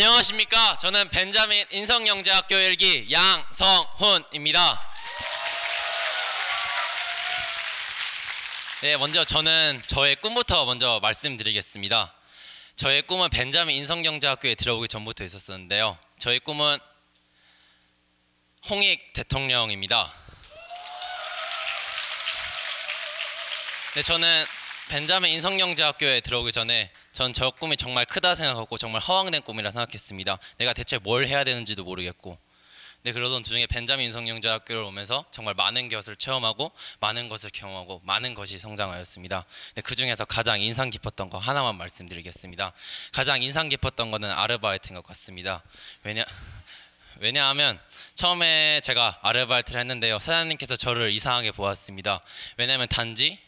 안녕하십니까. 저는 벤자민 인성영재학교 1기 양성훈입니다. 네, 먼저 저는 저의 꿈부터 먼저 말씀드리겠습니다. 저의 꿈은 벤자민 인성경제학교에 들어오기 전부터 있었었는데요. 저의 꿈은 홍익 대통령입니다. 네, 저는 벤자민 인성경제학교에 들어오기 전에 전 저 꿈이 정말 크다 생각하고 정말 허황된 꿈이라 생각했습니다. 내가 대체 뭘 해야 되는지도 모르겠고. 네, 그러던 도중에 벤자민 인성경제학교를 오면서 정말 많은 것을 체험하고 많은 것을 경험하고 많은 것이 성장하였습니다. 네, 그 중에서 가장 인상 깊었던 거 하나만 말씀드리겠습니다. 가장 인상 깊었던 거는 아르바이트인 것 같습니다. 왜냐 왜냐하면 처음에 제가 아르바이트를 했는데요. 사장님께서 저를 이상하게 보았습니다. 왜냐하면 단지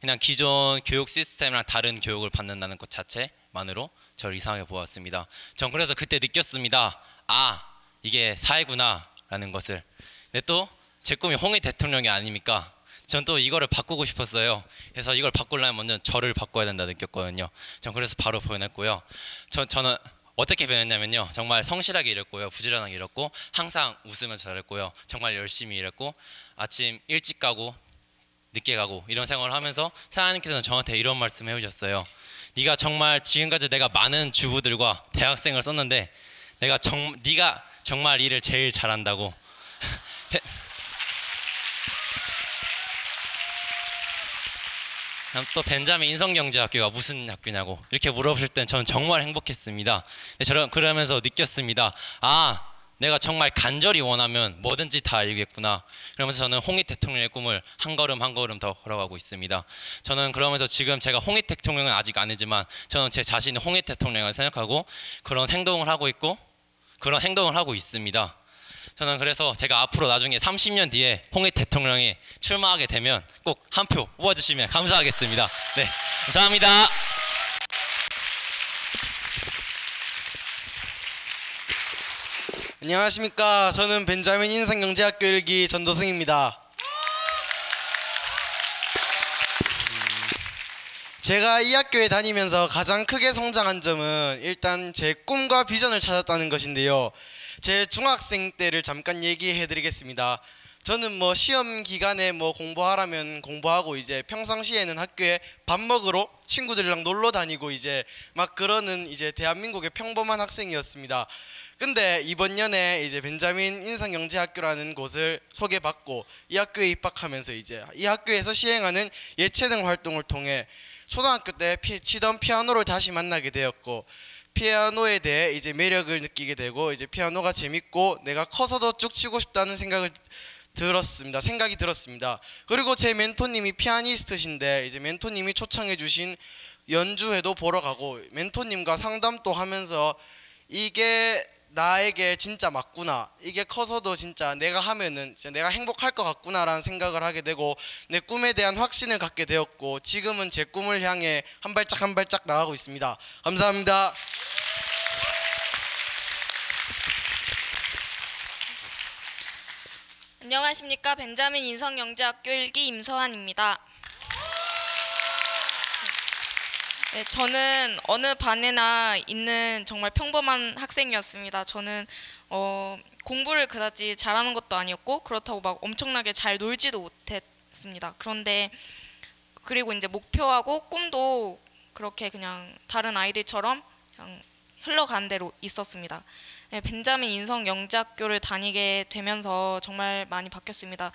그냥 기존 교육 시스템이랑 다른 교육을 받는다는 것 자체만으로 저를 이상하게 보았습니다. 전 그래서 그때 느꼈습니다. 아 이게 사회구나라는 것을. 근데 또 제 꿈이 홍익 대통령이 아닙니까? 전 또 이거를 바꾸고 싶었어요. 그래서 이걸 바꾸려면 먼저 저를 바꿔야 된다 느꼈거든요. 전 그래서 바로 표현했고요. 저, 저는 어떻게 변했냐면요. 정말 성실하게 일했고요. 부지런하게 일했고 항상 웃으면서 잘했고요. 정말 열심히 일했고 아침 일찍 가고 늦게 가고 이런 생활을 하면서 사장님께서는 저한테 이런 말씀을 해주셨어요. 네가 정말 지금까지 내가 많은 주부들과 대학생을 썼는데 내가 정 네가 정말 일을 제일 잘한다고. 베- 다음 또 벤자민 인성경제학교가 무슨 학교냐고 이렇게 물어보실 땐 저는 정말 행복했습니다. 근데 저는 그러면서 느꼈습니다. 아, 내가 정말 간절히 원하면 뭐든지 다 이루겠구나. 그러면서 저는 홍익 대통령의 꿈을 한 걸음 한 걸음 더 걸어가고 있습니다. 저는 그러면서 지금 제가 홍익 대통령은 아직 아니지만 저는 제 자신이 홍익 대통령을 생각하고 그런 행동을 하고 있고 그런 행동을 하고 있습니다. 저는 그래서 제가 앞으로 나중에 30년 뒤에 홍익 대통령이 출마하게 되면 꼭 한 표 뽑아주시면 감사하겠습니다. 네, 감사합니다. 안녕하십니까. 저는 벤자민 인성경제학교 1기 전도승입니다. 음, 제가 이 학교에 다니면서 가장 크게 성장한 점은 일단 제 꿈과 비전을 찾았다는 것인데요. 제 중학생 때를 잠깐 얘기해 드리겠습니다. 저는 뭐 시험 기간에 뭐 공부하라면 공부하고 이제 평상시에는 학교에 밥 먹으러 친구들이랑 놀러 다니고 이제 막 그러는 이제 대한민국의 평범한 학생이었습니다. 근데 이번 년에 이제 벤자민 인성경제학교라는 곳을 소개받고 이 학교에 입학하면서 이제 이 학교에서 시행하는 예체능 활동을 통해 초등학교 때 피, 치던 피아노를 다시 만나게 되었고 피아노에 대해 이제 매력을 느끼게 되고 이제 피아노가 재밌고 내가 커서도 쭉 치고 싶다는 생각을 들었습니다. 생각이 들었습니다. 그리고 제 멘토님이 피아니스트신데 이제 멘토님이 초청해 주신 연주회도 보러 가고 멘토님과 상담도 하면서 이게 나에게 진짜 맞구나. 이게 커서도 진짜 내가 하면은 진짜 내가 행복할 것 같구나라는 생각을 하게 되고 내 꿈에 대한 확신을 갖게 되었고 지금은 제 꿈을 향해 한 발짝 한 발짝 나가고 있습니다. 감사합니다. 안녕하십니까 벤자민 인성영재학교 1기 임서환입니다. 네, 저는 어느 반에나 있는 정말 평범한 학생이었습니다. 저는 어, 공부를 그다지 잘하는 것도 아니었고 그렇다고 막 엄청나게 잘 놀지도 못했습니다. 그런데 그리고 이제 목표하고 꿈도 그렇게 그냥 다른 아이들처럼 그냥 흘러간 대로 있었습니다. 네, 벤자민 인성 영재학교를 다니게 되면서 정말 많이 바뀌었습니다.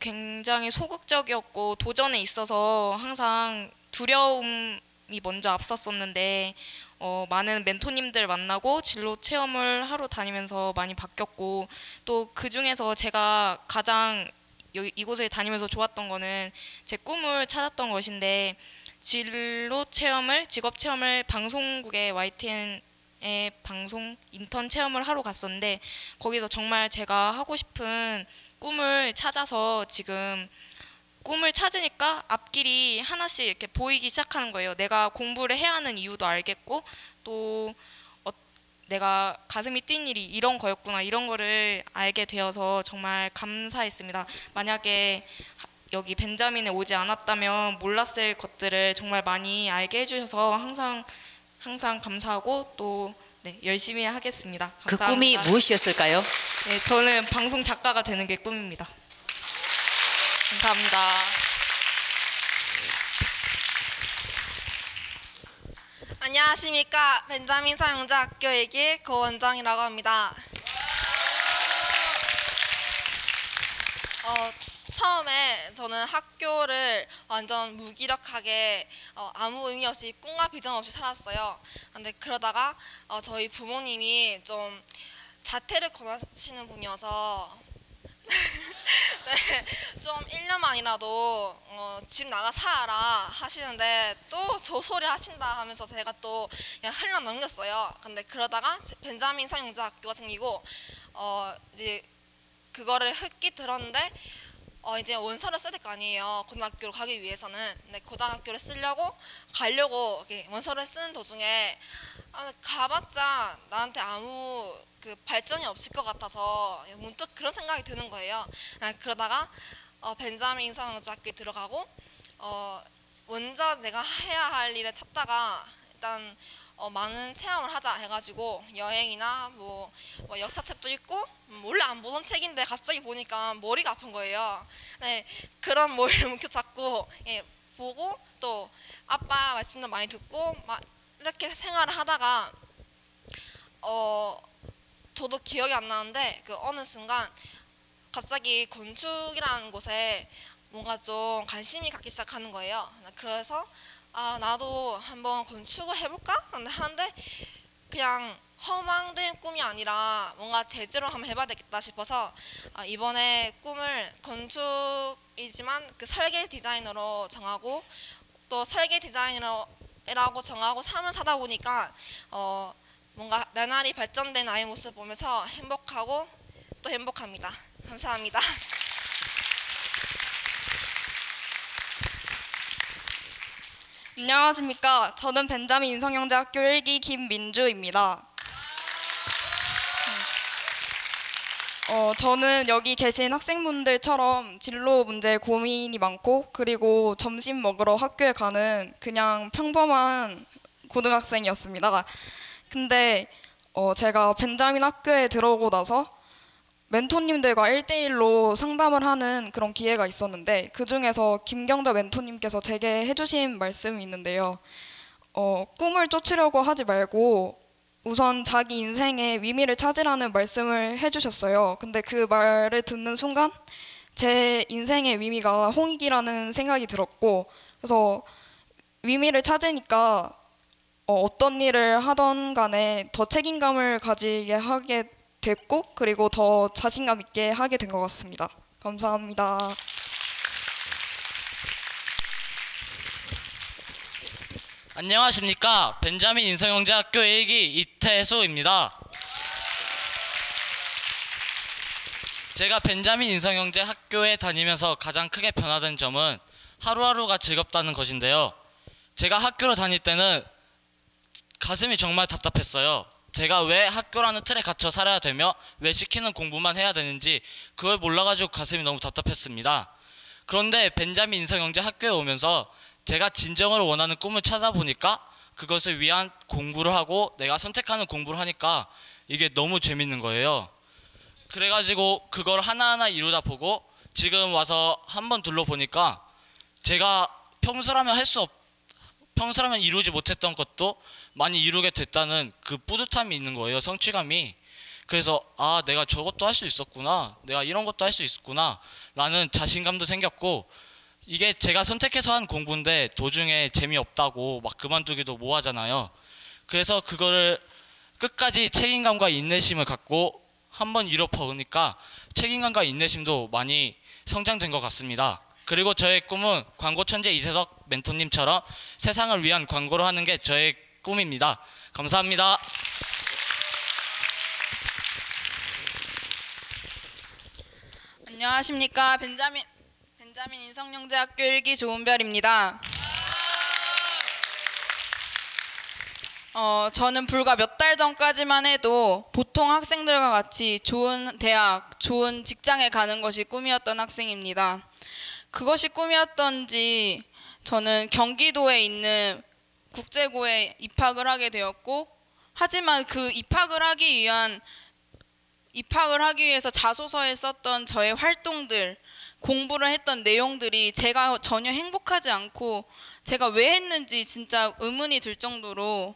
굉장히 소극적이었고 도전에 있어서 항상 두려움 이 먼저 앞섰었는데 어, 많은 멘토님들 만나고 진로 체험을 하러 다니면서 많이 바뀌었고 또 그 중에서 제가 가장 여기 이곳을 다니면서 좋았던 거는 제 꿈을 찾았던 것인데 진로 체험을 직업 체험을 방송국의 YTN 의 방송 인턴 체험을 하러 갔었는데 거기서 정말 제가 하고 싶은 꿈을 찾아서 지금 꿈을 찾으니까 앞길이 하나씩 이렇게 보이기 시작하는 거예요. 내가 공부를 해야 하는 이유도 알겠고 또 어, 내가 가슴이 뛴 일이 이런 거였구나 이런 거를 알게 되어서 정말 감사했습니다. 만약에 하- 여기 벤자민에 오지 않았다면 몰랐을 것들을 정말 많이 알게 해주셔서 항상 항상 감사하고 또 네, 열심히 하겠습니다. 그 감사합니다. 꿈이 무엇이었을까요? 네, 저는 방송 작가가 되는 게 꿈입니다. 감사합니다. 안녕하십니까 벤자민 사용자 학교 일기 고원장이라고 합니다. 어, 처음에 저는 학교를 완전 무기력하게 어, 아무 의미 없이 꿈과 비전 없이 살았어요. 근데 그러다가 어, 저희 부모님이 좀 자퇴를 권하시는 분이어서 네, 좀 1년만이라도 어, 집 나가 살아라 하시는데 또 저 소리 하신다 하면서 제가 또 그냥 흘러 넘겼어요. 근데 그러다가 벤자민 성형자 학교가 생기고 어, 이제 그거를 흑기 들었는데 어, 이제 원서를 써야 될 거 아니에요. 고등학교로 가기 위해서는. 근데 고등학교를 쓰려고 가려고 원서를 쓰는 도중에 아, 가봤자 나한테 아무 그 발전이 없을 것 같아서 문득 그런 생각이 드는 거예요. 아, 그러다가 어, 벤자민 인성학교에 들어가고 어, 먼저 내가 해야 할 일을 찾다가 일단 어, 많은 체험을 하자 해가지고 여행이나 뭐, 뭐 역사책도 읽고 음, 원래 안 보던 책인데 갑자기 보니까 머리가 아픈 거예요. 네, 그런 머리를 묵혀잡고 예, 보고 또 아빠 말씀도 많이 듣고 막 이렇게 생활을 하다가 어 저도 기억이 안 나는데 그 어느 순간 갑자기 건축이라는 곳에 뭔가 좀 관심이 갖기 시작하는 거예요. 그래서 아 나도 한번 건축을 해볼까 하는데 그냥 허망된 꿈이 아니라 뭔가 제대로 한번 해봐야 되겠다 싶어서 아, 이번에 꿈을 건축이지만 그 설계 디자이너로 정하고 또 설계 디자이너라고 정하고 삶을 사다 보니까 어 뭔가 나날이 발전된 나의 모습 보면서 행복하고 또 행복합니다. 감사합니다. 안녕하십니까. 저는 벤자민 인성영재학교 1기 김민주입니다. 어, 저는 여기 계신 학생분들처럼 진로 문제에 고민이 많고 그리고 점심 먹으러 학교에 가는 그냥 평범한 고등학생이었습니다. 근데 어, 제가 벤자민 학교에 들어오고 나서 멘토님들과 1대1로 상담을 하는 그런 기회가 있었는데 그 중에서 김경자 멘토님께서 제게 해주신 말씀이 있는데요. 어, 꿈을 쫓으려고 하지 말고 우선 자기 인생의 의미를 찾으라는 말씀을 해주셨어요. 근데 그 말을 듣는 순간 제 인생의 의미가 홍익이라는 생각이 들었고 그래서 의미를 찾으니까 어, 어떤 일을 하던 간에 더 책임감을 가지게 하게 됐고 그리고 더 자신감 있게 하게 된 것 같습니다. 감사합니다. 안녕하십니까 벤자민 인성영재학교 1기 이태수입니다 제가 벤자민 인성영재 학교에 다니면서 가장 크게 변화된 점은 하루하루가 즐겁다는 것인데요 제가 학교를 다닐 때는 가슴이 정말 답답했어요 제가 왜 학교라는 틀에 갇혀 살아야 되며 왜 시키는 공부만 해야 되는지 그걸 몰라가지고 가슴이 너무 답답했습니다 그런데 벤자민 인성영재 학교에 오면서 제가 진정으로 원하는 꿈을 찾아보니까 그것을 위한 공부를 하고 내가 선택하는 공부를 하니까 이게 너무 재밌는 거예요. 그래가지고 그걸 하나하나 이루다 보고 지금 와서 한번 둘러보니까 제가 평소라면 할 수 없, 평소라면 이루지 못했던 것도 많이 이루게 됐다는 그 뿌듯함이 있는 거예요. 성취감이. 그래서 아 내가 저것도 할 수 있었구나. 내가 이런 것도 할 수 있었구나. 라는 자신감도 생겼고 이게 제가 선택해서 한 공부인데 도중에 재미없다고 막 그만두기도 뭐하잖아요. 그래서 그거를 끝까지 책임감과 인내심을 갖고 한번 이뤄보니까 책임감과 인내심도 많이 성장된 것 같습니다. 그리고 저의 꿈은 광고 천재 이세석 멘토님처럼 세상을 위한 광고를 하는 게 저의 꿈입니다. 감사합니다. 안녕하십니까 벤자민 벤자민 인성영재학교 1기 조은별입니다. 어, 저는 불과 몇 달 전까지만 해도 보통 학생들과 같이 좋은 대학, 좋은 직장에 가는 것이 꿈이었던 학생입니다. 그것이 꿈이었던지 저는 경기도에 있는 국제고에 입학을 하게 되었고 하지만 그 입학을 하기 위한 입학을 하기 위해서 자소서에 썼던 저의 활동들, 공부를 했던 내용들이 제가 전혀 행복하지 않고 제가 왜 했는지 진짜 의문이 들 정도로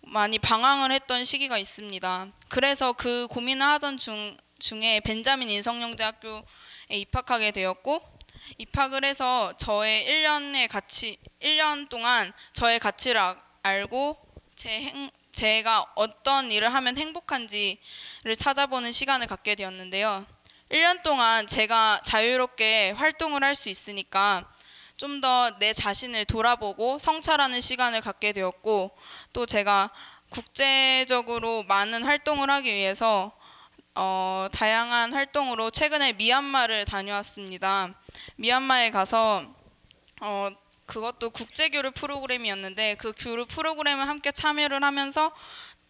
많이 방황을 했던 시기가 있습니다. 그래서 그 고민을 하던 중, 중에 벤자민 인성영재학교에 입학하게 되었고 입학을 해서 저의 1년의 가치 1년 동안 저의 가치를 아- 알고 제 행, 제가 어떤 일을 하면 행복한지를 찾아보는 시간을 갖게 되었는데요. 1년 동안 제가 자유롭게 활동을 할 수 있으니까 좀 더 내 자신을 돌아보고 성찰하는 시간을 갖게 되었고 또 제가 국제적으로 많은 활동을 하기 위해서 어, 다양한 활동으로 최근에 미얀마를 다녀왔습니다. 미얀마에 가서 어, 그것도 국제교류 프로그램이었는데 그 교류 프로그램에 함께 참여를 하면서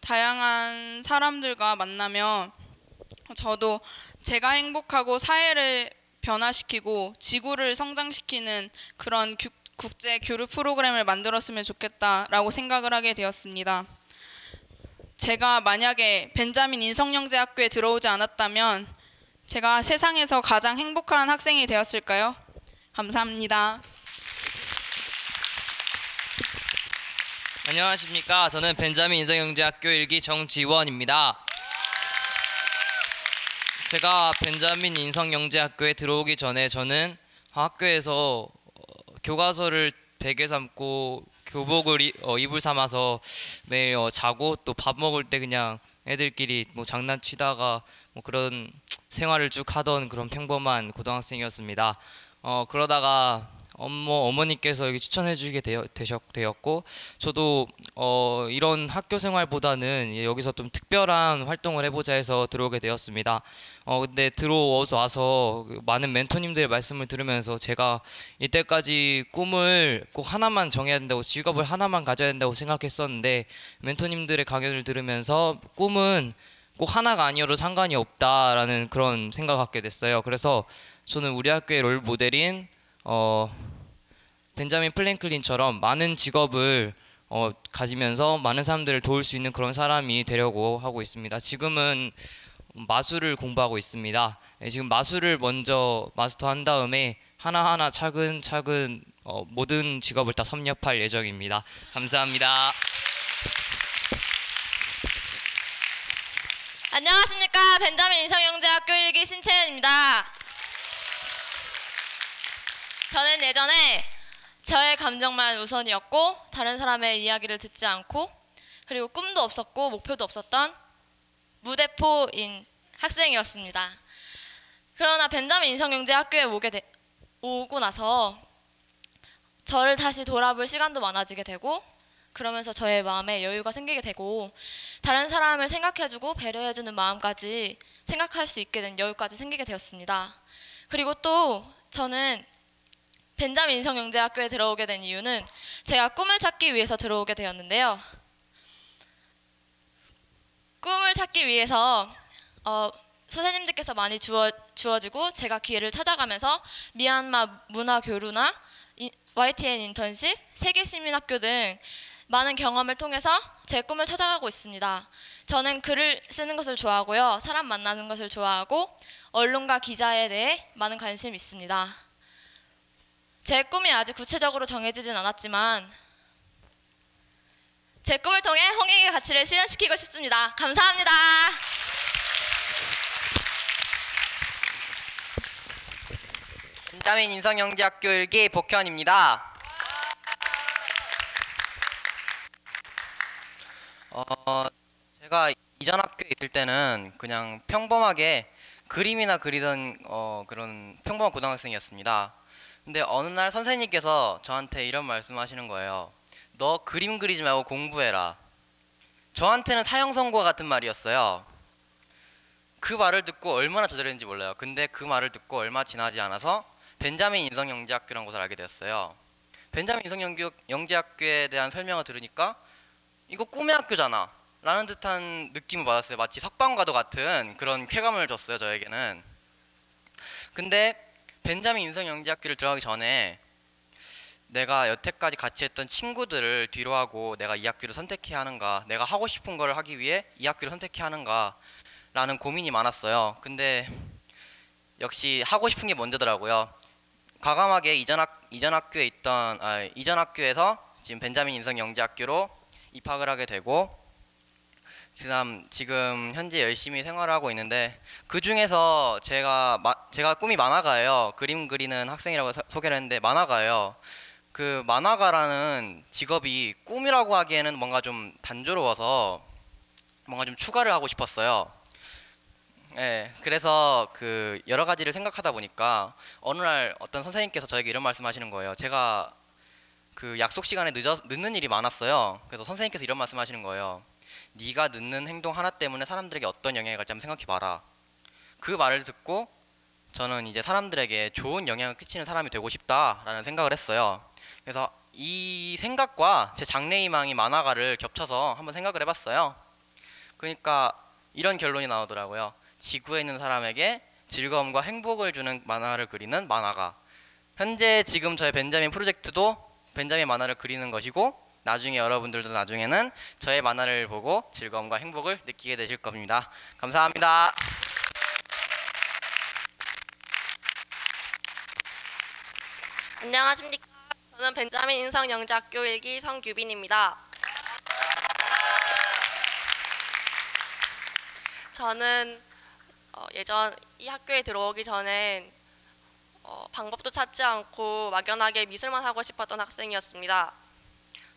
다양한 사람들과 만나며 저도 제가 행복하고 사회를 변화시키고 지구를 성장시키는 그런 규- 국제 교류 프로그램을 만들었으면 좋겠다라고 생각을 하게 되었습니다. 제가 만약에 벤자민 인성영재학교에 들어오지 않았다면 제가 세상에서 가장 행복한 학생이 되었을까요? 감사합니다. 안녕하십니까. 저는 벤자민 인성영재학교 1기 정지원입니다. 제가 벤자민 인성영재학교에 들어오기 전에 저는 학교에서 어, 교과서를 베개 삼고 교복을 이- 어, 이불 삼아서 매일 어, 자고 또 밥 먹을 때 그냥 애들끼리 뭐 장난치다가 뭐 그런 생활을 쭉 하던 그런 평범한 고등학생이었습니다. 어, 그러다가 어머 어머니께서 여기 추천해 주게 되어, 되셨, 되었고 저도 어, 이런 학교 생활보다는 예, 여기서 좀 특별한 활동을 해보자 해서 들어오게 되었습니다. 어, 근데 들어와서 와서 그 많은 멘토님들의 말씀을 들으면서 제가 이때까지 꿈을 꼭 하나만 정해야 된다고 직업을 하나만 가져야 된다고 생각했었는데 멘토님들의 강연을 들으면서 꿈은 꼭 하나가 아니어도 상관이 없다라는 그런 생각을 갖게 됐어요. 그래서 저는 우리 학교의 롤 모델인 어, 벤자민 플랭클린처럼 많은 직업을 어, 가지면서 많은 사람들을 도울 수 있는 그런 사람이 되려고 하고 있습니다. 지금은 마술을 공부하고 있습니다. 네, 지금 마술을 먼저 마스터한 다음에 하나하나 차근차근 어, 모든 직업을 다 섭렵할 예정입니다. 감사합니다. 안녕하십니까 벤자민 인성영재학교 1기 신채연입니다. 저는 예전에 저의 감정만 우선이었고 다른 사람의 이야기를 듣지 않고 그리고 꿈도 없었고 목표도 없었던 무대포인 학생이었습니다. 그러나 벤자민 인성영재학교에 오게 되, 오고 나서 저를 다시 돌아볼 시간도 많아지게 되고 그러면서 저의 마음에 여유가 생기게 되고 다른 사람을 생각해주고 배려해주는 마음까지 생각할 수 있게 된 여유까지 생기게 되었습니다. 그리고 또 저는 벤자민 인성영재학교에 들어오게 된 이유는 제가 꿈을 찾기 위해서 들어오게 되었는데요. 꿈을 찾기 위해서 어, 선생님들께서 많이 주어, 주어지고 제가 기회를 찾아가면서 미얀마 문화 교류나 이- YTN 인턴십, 세계 시민학교 등 많은 경험을 통해서 제 꿈을 찾아가고 있습니다. 저는 글을 쓰는 것을 좋아하고요. 사람 만나는 것을 좋아하고 언론과 기자에 대해 많은 관심이 있습니다. 제 꿈이 아직 구체적으로 정해지진 않았지만 제 꿈을 통해 홍익의 가치를 실현시키고 싶습니다. 감사합니다. 벤자민 인성영재학교 1기 복현입니다. 어, 제가 이전 학교에 있을 때는 그냥 평범하게 그림이나 그리던 어, 그런 평범한 고등학생이었습니다. 근데 어느 날 선생님께서 저한테 이런 말씀하시는 거예요. 너 그림 그리지 말고 공부해라. 저한테는 사형선고 같은 말이었어요. 그 말을 듣고 얼마나 저절했는지 몰라요. 근데 그 말을 듣고 얼마 지나지 않아서 벤자민 인성영재학교라는 곳을 알게 되었어요. 벤자민 인성영재학교에 대한 설명을 들으니까 이거 꿈의 학교잖아. 라는 듯한 느낌을 받았어요. 마치 석방과도 같은 그런 쾌감을 줬어요. 저에게는. 근데 벤자민 인성 영재학교를 들어가기 전에 내가 여태까지 같이 했던 친구들을 뒤로 하고 내가 이 학교를 선택해야 하는가, 내가 하고 싶은 걸 하기 위해 이 학교를 선택해야 하는가 라는 고민이 많았어요. 근데 역시 하고 싶은 게 먼저더라고요. 과감하게 이전 학 이전 학교에 있던 아, 이전 학교에서 지금 벤자민 인성 영재학교로 입학을 하게 되고 그다음 지금 현재 열심히 생활하고 있는데 그 중에서 제가 마, 제가 꿈이 만화가예요. 그림 그리는 학생이라고 서- 소개를 했는데 만화가예요. 그 만화가라는 직업이 꿈이라고 하기에는 뭔가 좀 단조로워서 뭔가 좀 추가를 하고 싶었어요. 예, 그래서 그 여러 가지를 생각하다 보니까 어느 날 어떤 선생님께서 저에게 이런 말씀하시는 거예요. 제가 그 약속 시간에 늦어 늦는 일이 많았어요. 그래서 선생님께서 이런 말씀하시는 거예요. 네가 늦는 행동 하나 때문에 사람들에게 어떤 영향을 갈지 한번 생각해 봐라. 그 말을 듣고 저는 이제 사람들에게 좋은 영향을 끼치는 사람이 되고 싶다라는 생각을 했어요. 그래서 이 생각과 제 장래희망이 만화가를 겹쳐서 한번 생각을 해봤어요. 그러니까 이런 결론이 나오더라고요. 지구에 있는 사람에게 즐거움과 행복을 주는 만화를 그리는 만화가. 현재 지금 저의 벤자민 프로젝트도 벤자민 만화를 그리는 것이고 나중에 여러분들도 나중에는 저의 만화를 보고 즐거움과 행복을 느끼게 되실 겁니다. 감사합니다. 안녕하십니까. 저는 벤자민 인성 영재학교 1기 성규빈입니다. 저는 어, 예전 이 학교에 들어오기 전엔 어, 방법도 찾지 않고 막연하게 미술만 하고 싶었던 학생이었습니다.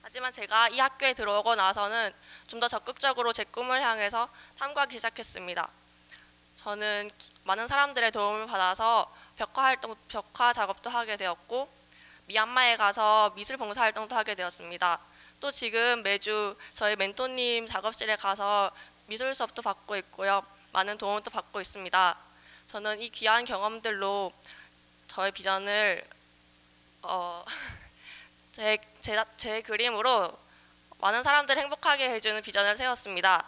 하지만 제가 이 학교에 들어오고 나서는 좀 더 적극적으로 제 꿈을 향해서 탐구하기 시작했습니다. 저는 기- 많은 사람들의 도움을 받아서 벽화 활동, 벽화 작업도 하게 되었고 미얀마에 가서 미술 봉사 활동도 하게 되었습니다. 또 지금 매주 저희 멘토님 작업실에 가서 미술 수업도 받고 있고요. 많은 도움도 받고 있습니다. 저는 이 귀한 경험들로 저의 비전을 어, 제, 제, 제 그림으로 많은 사람들을 행복하게 해주는 비전을 세웠습니다.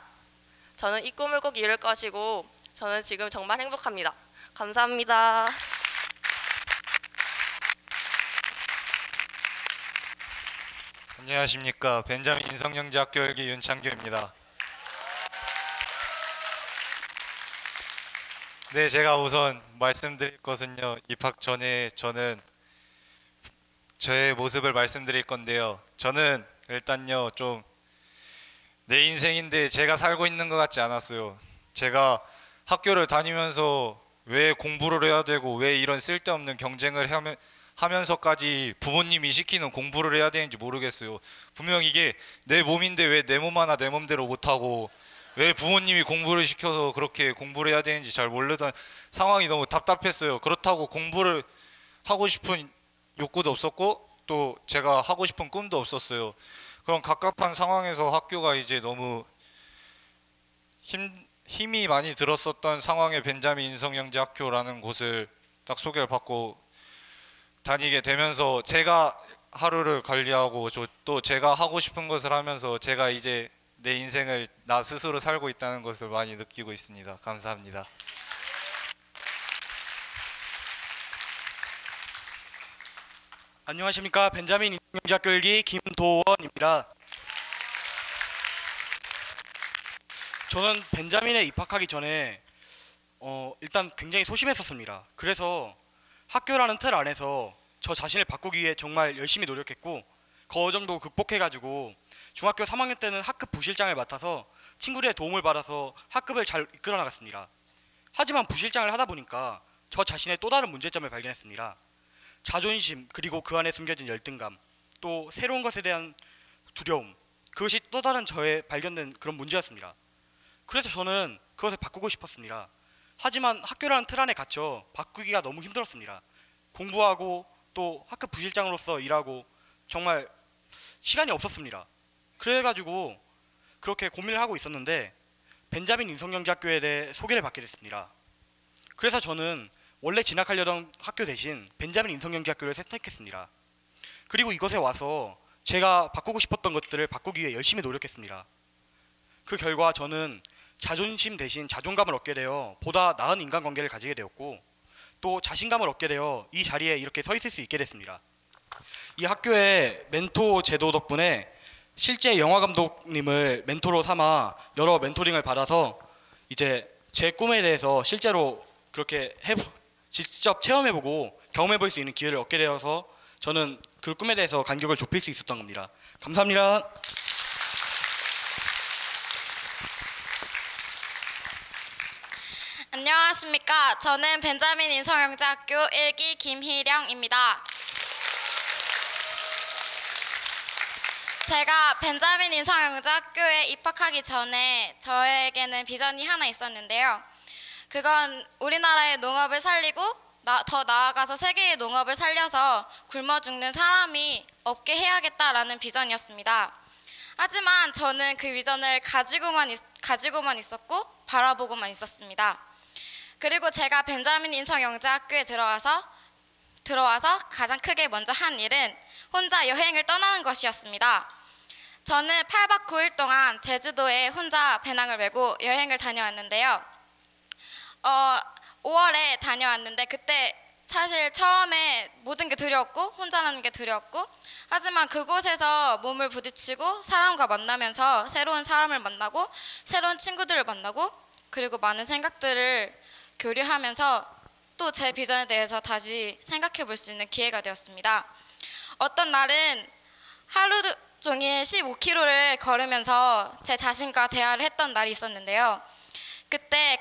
저는 이 꿈을 꼭 이룰 것이고 저는 지금 정말 행복합니다. 감사합니다. 안녕하십니까 벤자민 인성영재학교 열기 윤창규입니다. 네, 제가 우선 말씀드릴 것은요. 입학 전에 저는 저의 모습을 말씀드릴 건데요. 저는 일단요 좀 내 인생인데 제가 살고 있는 것 같지 않았어요. 제가 학교를 다니면서 왜 공부를 해야 되고 왜 이런 쓸데없는 경쟁을 하면 하면서까지 부모님이 시키는 공부를 해야 되는지 모르겠어요. 분명 이게 내 몸인데 왜 내 몸 하나 내 몸대로 못하고 왜 부모님이 공부를 시켜서 그렇게 공부를 해야 되는지 잘 모르던 상황이 너무 답답했어요. 그렇다고 공부를 하고 싶은 욕구도 없었고 또 제가 하고 싶은 꿈도 없었어요. 그런 갑갑한 상황에서 학교가 이제 너무 힘, 힘이 많이 들었었던 상황에 벤자민 인성영재 학교라는 곳을 딱 소개를 받고 다니게 되면서 제가 하루를 관리하고 저- 또 제가 하고 싶은 것을 하면서 제가 이제 내 인생을 나 스스로 살고 있다는 것을 많이 느끼고 있습니다. 감사합니다. 안녕하십니까 벤자민 인성영재학교 1기 김도원입니다. 저는 벤자민에 입학하기 전에 어, 일단 굉장히 소심했었습니다. 그래서 학교라는 틀 안에서 저 자신을 바꾸기 위해 정말 열심히 노력했고 그 어정도 극복해가지고 중학교 3학년 때는 학급 부실장을 맡아서 친구들의 도움을 받아서 학급을 잘 이끌어 나갔습니다. 하지만 부실장을 하다 보니까 저 자신의 또 다른 문제점을 발견했습니다. 자존심 그리고 그 안에 숨겨진 열등감 또 새로운 것에 대한 두려움 그것이 또 다른 저의 발견된 그런 문제였습니다. 그래서 저는 그것을 바꾸고 싶었습니다. 하지만 학교라는 틀 안에 갇혀 바꾸기가 너무 힘들었습니다. 공부하고 또 학급 부실장으로서 일하고 정말 시간이 없었습니다. 그래가지고 그렇게 고민을 하고 있었는데 벤자민 인성영재학교에 대해 소개를 받게 됐습니다. 그래서 저는 원래 진학하려던 학교 대신 벤자민 인성영재학교를 선택했습니다. 그리고 이곳에 와서 제가 바꾸고 싶었던 것들을 바꾸기 위해 열심히 노력했습니다. 그 결과 저는 자존심 대신 자존감을 얻게 되어 보다 나은 인간관계를 가지게 되었고 또 자신감을 얻게 되어 이 자리에 이렇게 서 있을 수 있게 됐습니다. 이 학교의 멘토 제도 덕분에 실제 영화 감독님을 멘토로 삼아 여러 멘토링을 받아서 이제 제 꿈에 대해서 실제로 그렇게 해 직접 체험해보고 경험해볼 수 있는 기회를 얻게 되어서 저는 그 꿈에 대해서 간격을 좁힐 수 있었던 겁니다. 감사합니다. 안녕하십니까. 저는 벤자민 인성영재학교 1기 김희령입니다. 제가 벤자민 인성영재학교에 입학하기 전에 저에게는 비전이 하나 있었는데요. 그건 우리나라의 농업을 살리고 나- 더 나아가서 세계의 농업을 살려서 굶어 죽는 사람이 없게 해야겠다라는 비전이었습니다. 하지만 저는 그 비전을 가지고만 있, 가지고만 있었고 바라보고만 있었습니다. 그리고 제가 벤자민 인성영재학교에 들어와서 들어와서 가장 크게 먼저 한 일은 혼자 여행을 떠나는 것이었습니다. 저는 8박 9일 동안 제주도에 혼자 배낭을 메고 여행을 다녀왔는데요. 어, 5월에 다녀왔는데 그때 사실 처음에 모든 게 두려웠고 혼자라는 게 두려웠고 하지만 그곳에서 몸을 부딪히고 사람과 만나면서 새로운 사람을 만나고 새로운 친구들을 만나고 그리고 많은 생각들을 교류하면서 또 제 비전에 대해서 다시 생각해 볼 수 있는 기회가 되었습니다. 어떤 날은 하루 종일 15km를 걸으면서 제 자신과 대화를 했던 날이 있었는데요. 그때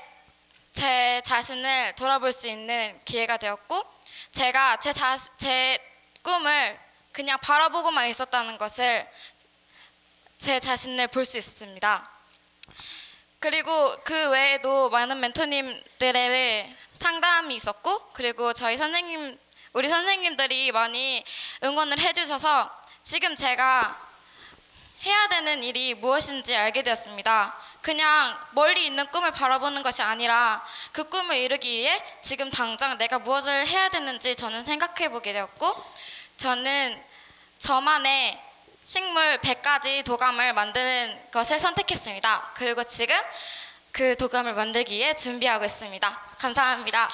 제 자신을 돌아볼 수 있는 기회가 되었고 제가 제, 자, 제 꿈을 그냥 바라보고만 있었다는 것을 제 자신을 볼 수 있었습니다. 그리고 그 외에도 많은 멘토님들의 상담이 있었고 그리고 저희 선생님 우리 선생님들이 많이 응원을 해주셔서 지금 제가 해야 되는 일이 무엇인지 알게 되었습니다. 그냥 멀리 있는 꿈을 바라보는 것이 아니라 그 꿈을 이루기 위해 지금 당장 내가 무엇을 해야 되는지 저는 생각해 보게 되었고 저는 저만의 식물 100가지 도감을 만드는 것을 선택했습니다. 그리고 지금 그 도감을 만들기 위해 준비하고 있습니다. 감사합니다.